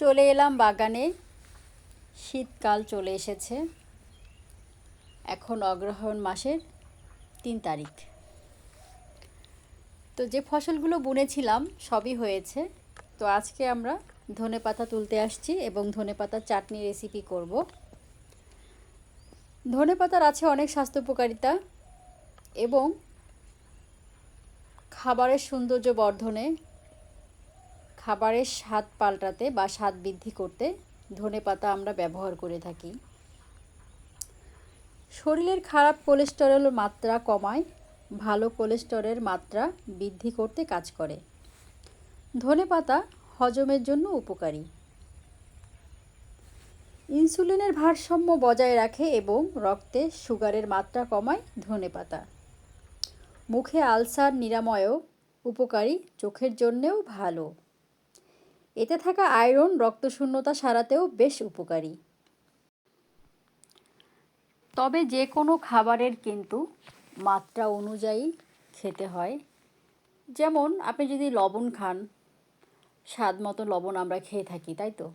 চলে এলাম বাগানে। শীতকাল চলে এসেছে। এখন অগ্রহায়ণ মাসের তিন তারিখ। তো যে ফসলগুলো বুনেছিলাম, সবই হয়েছে। তো আজকে আমরা ধনে পাতা তুলতে আসছি এবং ধনে পাতার চাটনি রেসিপি করব। ধনে পাতার আছে অনেক স্বাস্থ্য উপকারিতা এবং খাবারের সৌন্দর্য বর্ধনে খাবারের স্বাদ পাল্টাতে বা স্বাদ বৃদ্ধি করতে ধনে পাতা আমরা ব্যবহার করে থাকি। শরীরের খারাপ কোলেস্টেরল মাত্রা কমায়, ভালো কোলেস্টেরলের মাত্রা বৃদ্ধি করতে কাজ করে। ধনে পাতা হজমের জন্য উপকারী। ইনসুলিনের ভারসাম্য বজায় রাখে এবং রক্তে সুগারের মাত্রা কমায় ধনে পাতা। মুখে আলসার নিরাময়ও উপকারী, চোখের জন্যেও ভালো। এতে থাকা আয়রন রক্তশূন্যতা সারাতেও বেশ উপকারী। তবে যে কোনো খাবারের কিন্তু মাত্রা অনুযায়ী খেতে হয়। যেমন আপনি যদি লবণ খান, স্বাদ মতো লবণ আমরা খেয়ে থাকি, তাই তো?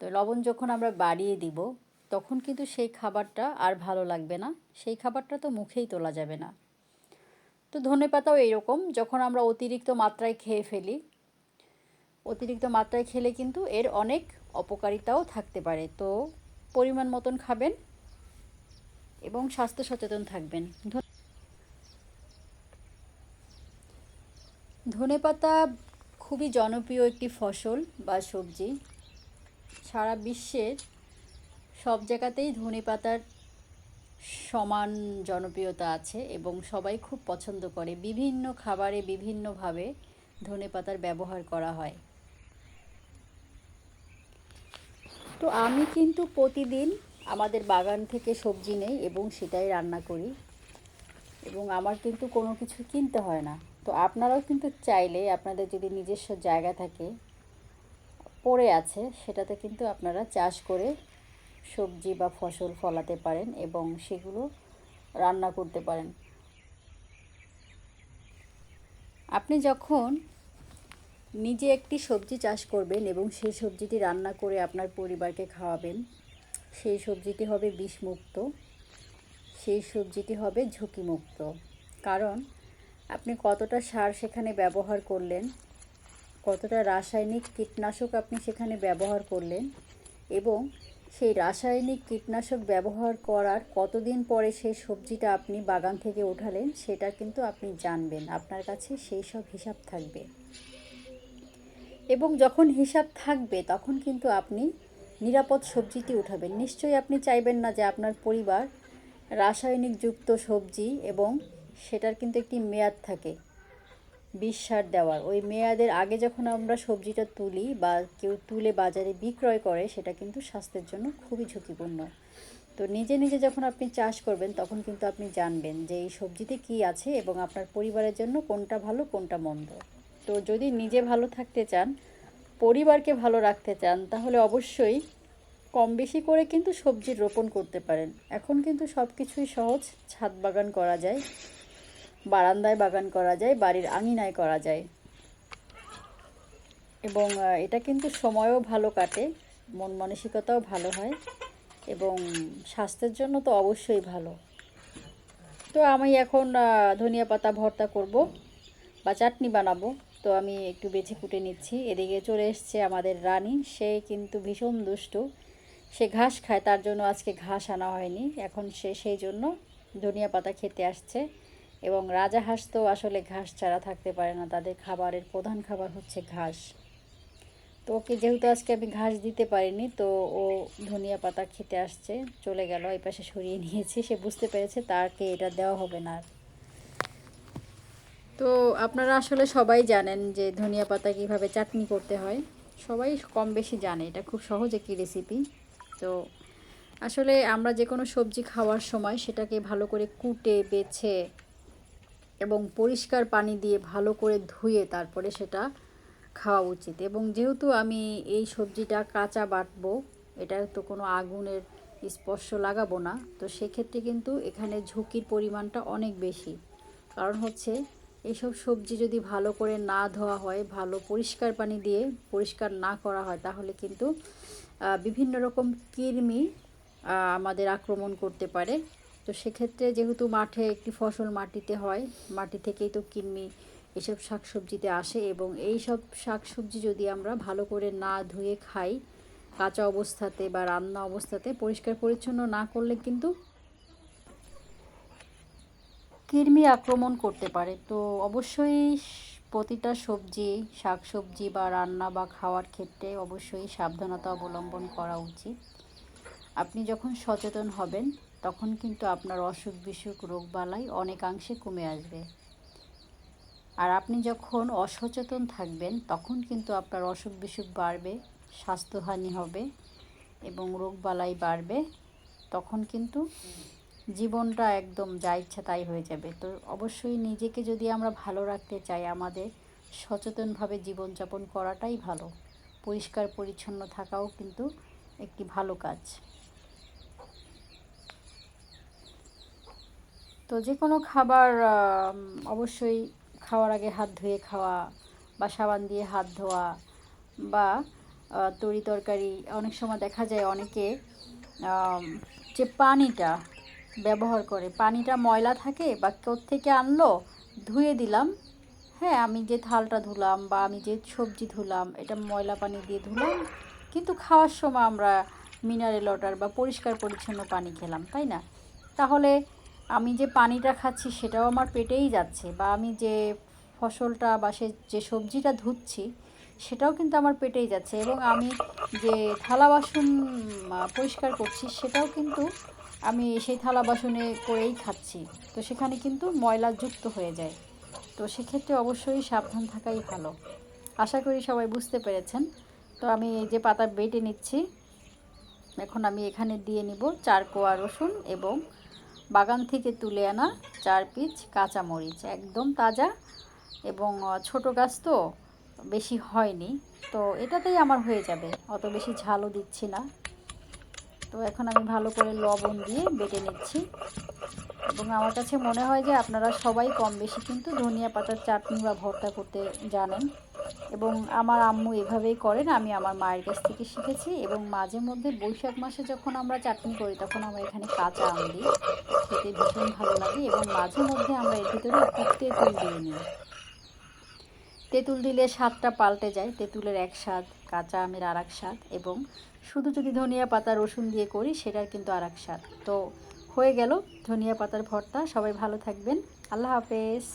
তো লবণ যখন আমরা বাড়িয়ে দিব, তখন কিন্তু সেই খাবারটা আর ভালো লাগবে না। সেই খাবারটা তো মুখেই তোলা যাবে না। তো ধনে পাতাও এইরকম যখন আমরা অতিরিক্ত মাত্রায় খেয়ে ফেলি অতিরিক্ত মাত্রায় খেলে কিন্তু এর অনেক অপকারিতাও থাকতে পারে। তো পরিমাণ মতন খাবেন এবং স্বাস্থ্য সচেতন থাকবেন। ধনেপাতা খুবই জনপ্রিয় একটি ফসল বা সবজি। সারা বিশ্বের সব জায়গাতেই ধনেপাতার সমান জনপ্রিয়তা আছে এবং সবাই খুব পছন্দ করে। বিভিন্ন খাবারে বিভিন্নভাবে ধনেপাতার ব্যবহার করা হয়। তো আমি কিন্তু প্রতিদিন আমাদের বাগান থেকে সবজি নেই এবং সেটাই রান্না করি। এবং আমার কিন্তু কোনো কিছু কিনতে হয় না। তো আপনারাও কিন্তু চাইলে আপনাদের যদি নিজস্ব জায়গা থাকে, পড়ে আছে, সেটাতে কিন্তু আপনারা চাষ করে সবজি বা ফসল ফলাতে পারেন এবং সেগুলো রান্না করতে পারেন। আপনি যখন নিজে একটি সবজি চাষ করবেন এবং সেই সবজিটি রান্না করে আপনার পরিবারকে খাওয়াবেন। সেই সবজিটি হবে বিষমুক্ত। সেই সবজিটি হবে ঝুঁকিমুক্ত। কারণ আপনি কতটা সার সেখানে ব্যবহার করলেন, কতটা রাসায়নিক কীটনাশক আপনি সেখানে ব্যবহার করলেন এবং সেই রাসায়নিক কীটনাশক ব্যবহার করার কতদিন পরে সেই সবজিটা আপনি বাগান থেকে উঠালেন সেটা কিন্তু আপনি জানবেন। আপনার কাছে সেই সব হিসাব থাকবে। এবং যখন হিসাব থাকবে, তখন কিন্তু আপনি নিরাপদ সবজিটি উঠাবেন। নিশ্চয়ই আপনি চাইবেন না যে আপনার পরিবার রাসায়নিক যুক্ত সবজি এবং সেটার কিন্তু একটি মেয়াদ থাকে, বিষ সার দেওয়ার। ওই মেয়াদের আগে যখন আমরা সবজিটা তুলি বা কেউ তুলে বাজারে বিক্রয় করে, সেটা কিন্তু স্বাস্থ্যের জন্য খুবই ঝুঁকিপূর্ণ। তো নিজে নিজে যখন আপনি চাষ করবেন, তখন কিন্তু আপনি জানবেন যে এই সবজিতে কি আছে এবং আপনার পরিবারের জন্য কোনটা ভালো, কোনটা মন্দ। তো যদি নিজে ভালো থাকতে চান, পরিবারকে ভালো রাখতে চান, তাহলে অবশ্যই কম বেশি করে কিন্তু সবজি রোপণ করতে পারেন। এখন কিন্তু সব কিছুই সহজ। ছাদ বাগান করা যায়, বারান্দায় বাগান করা যায়, বাড়ির আঙিনায় করা যায়। এবং এটা কিন্তু সময়ও ভালো কাটে, মন মানসিকতাও ভালো হয়, এবং স্বাস্থ্যের জন্য তো অবশ্যই ভালো। তো আমি এখন ধনিয়া পাতা ভর্তা করব বা চাটনি বানাবো। তো আমি একটু বেছে কুটে নিচ্ছি। এদিকে চলে এসছে আমাদের রানী। সে কিন্তু ভীষণ দুষ্টু। সে ঘাস খায়, তার জন্য আজকে ঘাস আনা হয়নি। এখন সে সেই জন্য ধনিয়া পাতা খেতে আসছে এবং রাজা হাঁস তো আসলে ঘাস ছাড়া থাকতে পারে না। তাদের খাবারের প্রধান খাবার হচ্ছে ঘাস। তো ওকে যেহেতু আজকে আমি ঘাস দিতে পারিনি, তো ও ধনিয়া পাতা খেতে আসছে। চলে গেল, এই পাশে সরিয়ে নিয়েছি। সে বুঝতে পেরেছে তাকে এটা দেওয়া হবে না তো আপনারা আসলে সবাই জানেন যে ধনিয়া পাতা কীভাবে চাটনি করতে হয়। সবাই কম বেশি জানে, এটা খুব সহজ একটি রেসিপি তো আসলে আমরা যে কোনো সবজি খাওয়ার সময় সেটাকে ভালো করে কুটে, বেছে এবং পরিষ্কার পানি দিয়ে ভালো করে ধুয়ে তারপরে সেটা খাওয়া উচিত। এবং যেহেতু আমি এই সবজিটা কাঁচা বাটবো, এটা তো কোনো আগুনের স্পর্শ লাগাবো না, তো সেক্ষেত্রে কিন্তু এখানে ঝুঁকির পরিমাণটা অনেক বেশি। কারণ হচ্ছে এইসব সবজি যদি ভালো করে না ধোয়া হয়, ভালো পরিষ্কার পানি দিয়ে পরিষ্কার না করা হয়, তাহলে কিন্তু বিভিন্ন রকম কৃমি আমাদের আক্রমণ করতে পারে। তো সেক্ষেত্রে যেহেতু মাঠে একটি ফসল মাটিতে হয়, মাটি থেকেই তো কৃমি এসব শাকসবজিতে আসে এবং এই সব শাকসবজি যদি আমরা ভালো করে না ধুয়ে খাই, কাঁচা অবস্থাতে বা রান্না অবস্থাতে পরিষ্কার পরিচ্ছন্ন না করলে কিন্তু কৃমি আক্রমণ করতে পারে। তো অবশ্যই প্রতিটা সবজি, শাকসবজি বা রান্না বা খাওয়ার ক্ষেত্রে অবশ্যই সাবধানতা অবলম্বন করা উচিত। আপনি যখন সচেতন হবেন, তখন কিন্তু আপনার অসুখ বিসুখ রোগবালাই অনেকাংশে কমে আসবে। আর আপনি যখন অসচেতন থাকবেন, তখন কিন্তু আপনার অসুখ বিসুখ বাড়বে, স্বাস্থ্যহানি হবে এবং রোগবালাই বাড়বে, তখন কিন্তু জীবনটা একদম যা ইচ্ছা তাই হয়ে যাবে। তো অবশ্যই নিজেকে যদি আমরা ভালো রাখতে চাই, আমাদের সচেতনভাবে জীবনযাপন করাটাই ভালো। পরিষ্কার পরিচ্ছন্ন থাকাও কিন্তু একটি ভালো কাজ। তো যে কোনো খাবার অবশ্যই খাওয়ার আগে হাত ধুয়ে খাওয়া বা সাবান দিয়ে হাত ধোয়া বা তরি তরকারি, অনেক সময় দেখা যায় অনেকে যে পানিটা ব্যবহার করে। পানিটা ময়লা থাকে বা থেকে আনলো, ধুয়ে দিলাম। হ্যাঁ আমি যে থালটা ধুলাম বা আমি যে সবজি ধুলাম, এটা ময়লা পানি দিয়ে ধুলাম। কিন্তু খাওয়ার সময় আমরা মিনারেল ওয়াটার বা পরিষ্কার পরিচ্ছন্ন পানি খেলাম, তাই না? তাহলে আমি যে পানিটা খাচ্ছি সেটাও আমার পেটেই যাচ্ছে বা আমি যে ফসলটা বা সে যে সবজিটা ধুচ্ছি সেটাও কিন্তু আমার পেটেই যাচ্ছে এবং আমি যে থালা বাসন পরিষ্কার করছি সেটাও কিন্তু আমি সেই থালা বাসনে করেই খাচ্ছি। তো সেখানে কিন্তু ময়লা যুক্ত হয়ে যায়। তো সেক্ষেত্রে অবশ্যই সাবধান থাকাই ভালো। আশা করি সবাই বুঝতে পেরেছেন। তো আমি এই যে পাতা বেটে নিচ্ছি, এখন আমি এখানে দিয়ে নিব চার কোয়া রসুন এবং বাগান থেকে তুলে আনা চার পিস কাঁচামরিচ। একদম তাজা এবং ছোট গাছ তো বেশি হয়নি। তো এটাতেই আমার হয়ে যাবে। অত বেশি ঝালও দিচ্ছি না। তো এখন আমি ভালো করে লবণ দিয়ে বেটে নিচ্ছি। এবং আমার কাছে মনে হয় যে আপনারা সবাই কম বেশি কিন্তু ধনিয়া পাতার চাটনি বা ভর্তা করতে জানেন। এবং আমার আম্মু এভাবেই করেন, আমি আমার মায়ের কাছ থেকে শিখেছি। এবং মাঝে মধ্যে বৈশাখ মাসে যখন আমরা চাটনি করি, তখন আমরা এখানে কাঁচা আম দিই। খেতে ভীষণ ভালো লাগে এবং মাঝে মধ্যে আমরা এর ভিতরে একটু তেঁতুল দিয়ে নিই। তেঁতুল দিলে স্বাদটা পাল্টে যায়। তেঁতুলের এক স্বাদ, কাঁচা আমের আর এক স্বাদ এবং শুধু যদি ধনিয়া পাতা, রসুন দিয়ে করি, সেটার কিন্তু আর এক স্বাদ। তো হয়ে গেল ধনিয়া পাতার ভর্তা। সবাই ভালো থাকবেন। আল্লাহ হাফেজ।